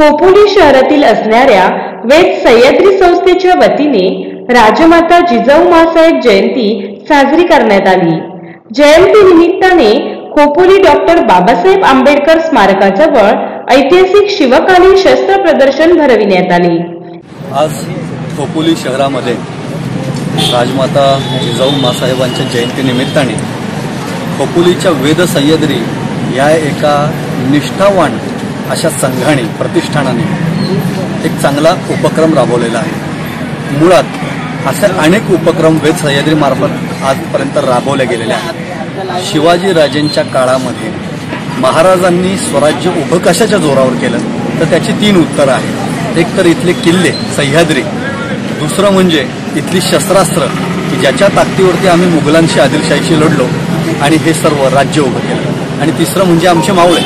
खोपोली शहरातील असणाऱ्या वेद सह्याद्री संस्थेच्या वतीने राजमाता जिजाऊ मासाहेब जयंती साजरी करण्यात आली. जयंती निमित्ताने खोपोली डॉक्टर बाबासाहेब आंबेडकर स्मारकाजवळ ऐतिहासिक शिवकालीन शस्त्र प्रदर्शन भरविण्यात आले. आज खोपोली शहरामध्ये राजमाता जिजाऊ मासाहेबांच्या जयंतीनिमित्ताने खोपोलीच्या वेद सह्याद्री या एका निष्ठावान अशा संघाने प्रतिष्ठानाने एक चांगला उपक्रम राबवलेला आहे. मुळात असे अनेक उपक्रम वेद सह्याद्रीमार्फत आजपर्यंत राबवले गेलेले आहेत. शिवाजी राजेंच्या काळामध्ये महाराजांनी स्वराज्य उभं कशाच्या जोरावर केलं तर त्याची तीन उत्तरं आहेत. एक तर इथले किल्ले सह्याद्री. दुसरं म्हणजे इथली शस्त्रास्त्र की ज्याच्या ताकदीवरती आम्ही मुघलांशी आदिलशाहीशी लढलो आणि हे सर्व राज्य उभं केलं. आणि तिसरं म्हणजे आमचे मावळे.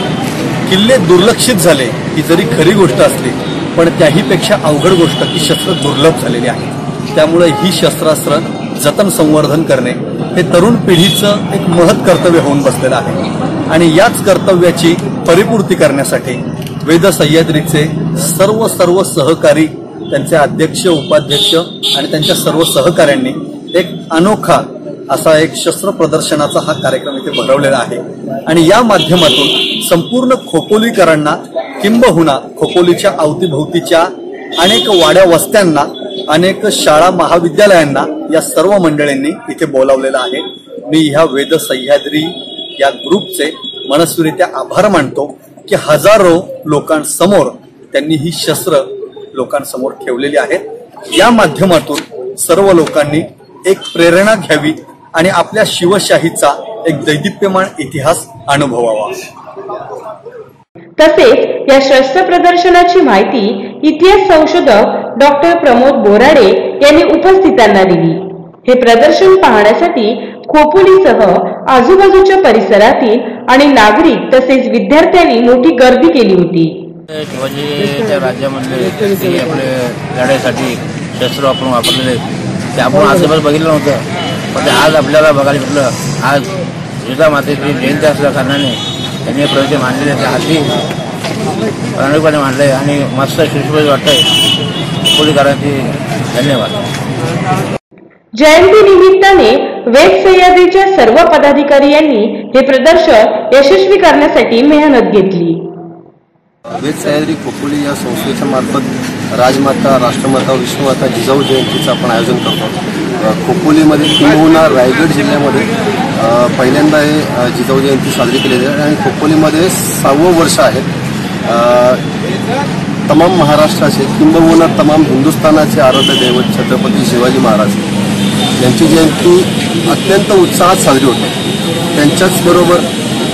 किल्ले दुर्लक्षित झाले ही जरी खरी गोष्ट असली पण त्याहीपेक्षा अवघड गोष्ट की शस्त्र दुर्लभ झालेली आहे. त्यामुळे ही शस्त्रास्त्र जतन संवर्धन करणे हे तरुण पिढीचं एक महत् कर्तव्य होऊन बसलेलं आहे. आणि याच कर्तव्याची परिपूर्ती करण्यासाठी वेद सह्याद्रीचे सर्व सर्व सहकारी त्यांचे अध्यक्ष उपाध्यक्ष आणि त्यांच्या सर्व सहकाऱ्यांनी एक अनोखा असा एक शस्त्र प्रदर्शनाचा हा कार्यक्रम इथे भरवलेला आहे. आणि या माध्यमातून संपूर्ण खोपोलीकरांना किंबहुना खोपोलीच्या अवतीभोवतीच्या अनेक वाड्या वस्त्यांना अनेक शाळा महाविद्यालयांना या सर्व मंडळींनी इथे बोलावलेलं आहे. मी ह्या वेद सह्याद्री या ग्रुपचे मनस्वीरित्या आभार मानतो की हजारो लोकांसमोर त्यांनी ही शस्त्र लोकांसमोर ठेवलेली आहेत या माध्यमातून सर्व लोकांनी एक प्रेरणा घ्यावी आणि आपल्या शिवशाहीचा एक दैदिप्यमान इतिहास अनुभवावा. तसेच या शस्त्र प्रदर्शनाची माहिती इतिहास संशोधक डॉक्टर प्रमोद बोराडे यांनी उपस्थितांना दिली. हे प्रदर्शन पाहण्यासाठी खोपोलीसह आजूबाजूच्या परिसरातील आणि नागरिक तसेच विद्यार्थ्यांनी मोठी गर्दी केली होती. शिवाजीच्या राज्यामधले ते आपले लढाईसाठी शस्त्र आपण वापरलेले ते आपण आजकाल बघितलं नव्हतं. पण ते आज आपल्याला बघायला भेटलं आज जिजा मातेची जयंती असल्या कारणाने त्यांनी प्रयत्न मांडलेले ते हाती प्रामाणिकपणे मांडले आणि मस्त सुशोभित वाटतंय. पोलीकारांची धन्यवाद. जयंती निमित्ताने वेद सह्याद्रीच्या सर्व पदाधिकारी यांनी हे प्रदर्शन यशस्वी करण्यासाठी मेहनत घेतली. वेद सह्याद्री खोपोली या संस्थेच्या मार्फत राजमाता राष्ट्रमाता विष्णुमाता जिजाऊ जयंतीचं आपण आयोजन करतो. खोपोलीमध्ये किंबहुना रायगड जिल्ह्यामध्ये पहिल्यांदा हे जिजाऊ जयंती साजरी केली जाते आणि खोपोलीमध्ये सहावं वर्ष आहे. तमाम महाराष्ट्राचे किंबहुना तमाम हिंदुस्थानाचे आराध्य दैवत छत्रपती शिवाजी महाराज यांची जयंती अत्यंत उत्साहात साजरी होते. त्यांच्याच बरोबर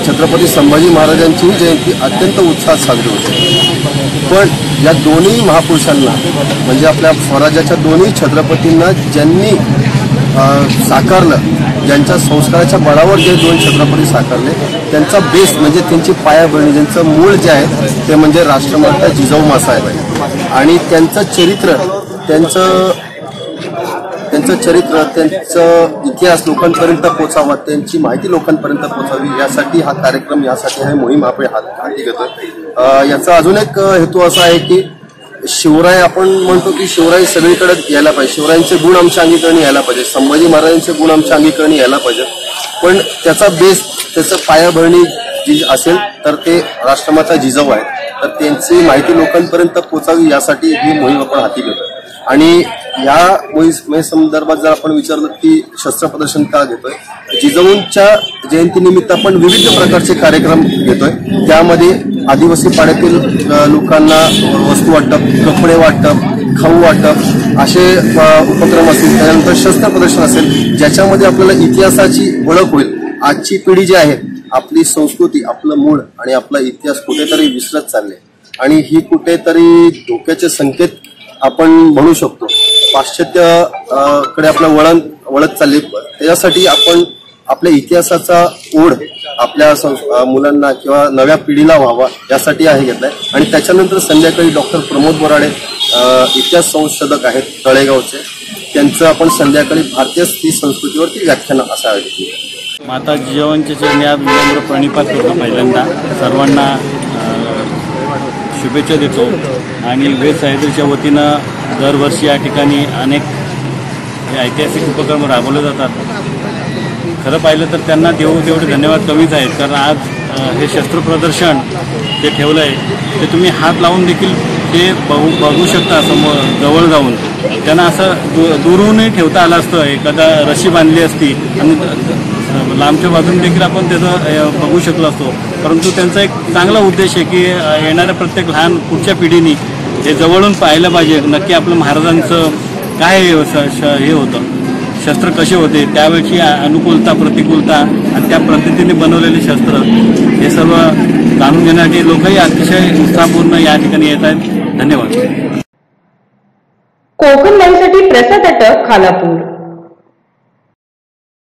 छत्रपती संभाजी महाराजांचीही जयंती अत्यंत उत्साहात साजरी होते. पण या दोन्ही महापुरुषांना म्हणजे आपल्या स्वराज्याच्या दोन्ही छत्रपतींना ज्यांनी साकारलं. ज्यांच्या संस्काराच्या बळावर जे दोन छत्रपती साकारले त्यांचा बेस म्हणजे त्यांची पायाभरणी ज्यांचं मूळ जे आहे ते म्हणजे राष्ट्रमाता जिजाऊ मासाहेब आहे आणि त्यांचं चरित्र त्यांचं त्यांचं चरित्र त्यांचं इतिहास लोकांपर्यंत पोचावा त्यांची माहिती लोकांपर्यंत पोचावी यासाठी हा कार्यक्रम यासाठी हा मोहीम आपण हात- हाती घेतो याचा अजून एक हेतू असा आहे की शिवराय आपण म्हणतो की शिवराय सगळीकडे यायला पाहिजे. शिवरायांचे गुण आमच्या अंगीकरणी यायला पाहिजे. संभाजी महाराजांचे गुण आमच्या अंगीकरणी यायला पाहिजे. पण त्याचा बेस त्याचं पायाभरणी जी असेल तर ते राष्ट्रमाता जिजाऊ आहे तर त्यांची माहिती लोकांपर्यंत पोचावी यासाठी ही मोहीम आपण हाती घेतो आणि या मोहीम संदर्भात जर आपण विचारलं की शस्त्र प्रदर्शन का घेतोय जिजाऊंच्या जयंतीनिमित्त आपण विविध प्रकारचे कार्यक्रम घेतोय. त्यामध्ये आदिवासी पाड्यातील लोकांना वस्तू वाटप कपडे वाटप खाऊ वाटप असे उपक्रम असतील. त्यानंतर शस्त्र प्रदर्शन असेल ज्याच्यामध्ये आपल्याला इतिहासाची ओळख होईल. आजची पिढी जी आहे आपली संस्कृती आपलं मूळ आणि आपला इतिहास कुठेतरी विसरत चालले. आणि ही कुठेतरी धोक्याचे संकेत आपण म्हणू शकतो. पाश्चात्यकडे आपलं वळण वळत चालले. त्याच्यासाठी आपण आपल्या इतिहासाचा ओढ आपल्या मुलांना किंवा नव्या पिढीला व्हावा यासाठी आहे घेतलाय. आणि त्याच्यानंतर संध्याकाळी डॉक्टर प्रमोद बोराडे इतिहास संशोधक आहेत तळेगावचे. त्यांचं आपण संध्याकाळी भारतीय स्त्री संस्कृतीवरती व्याख्यान असं आयोजित केलं. माता जिजावांच्या चरणी आज विनम्र प्रणिपात करतो पहिल्यांदा सर्वांना शुभेच्छा देतो. आणि वेद सह्याद्रीच्या वतीनं दरवर्षी या ठिकाणी अनेक हे ऐतिहासिक उपक्रम राबवले जातात. खरं पाहिलं तर त्यांना देऊ तेवढे धन्यवाद कमीच आहेत. कारण आज हे शस्त्र प्रदर्शन जे ठेवलं आहे ते तुम्ही हात लावून देखील ते बघू बघू शकता समोर जवळ जाऊन. त्यांना असं दु दुरूनही ठेवता आलं असतं. एखादा रशी बांधली असती आणि लांबच्या बाजून देखील आपण त्याचं बघू शकलो असतो. परंतु त्यांचा एक चांगला उद्देश आहे की येणाऱ्या प्रत्येक लहान पुढच्या पिढीने हे जवळून पाहिलं पाहिजे. नक्की आपलं महाराजांचं काय श- हे होतं? शस्त्र कसे होते त्यावेळची अनुकूलता प्रतिकूलता आणि त्या पद्धतीने बनवलेले शस्त्र हे सर्व जाणून घेण्यासाठी लोकही अतिशय उत्साहपूर्ण या ठिकाणी येत आहेत. धन्यवाद. कोकण लाईव्हसाठी प्रसाद अटक खालापूर.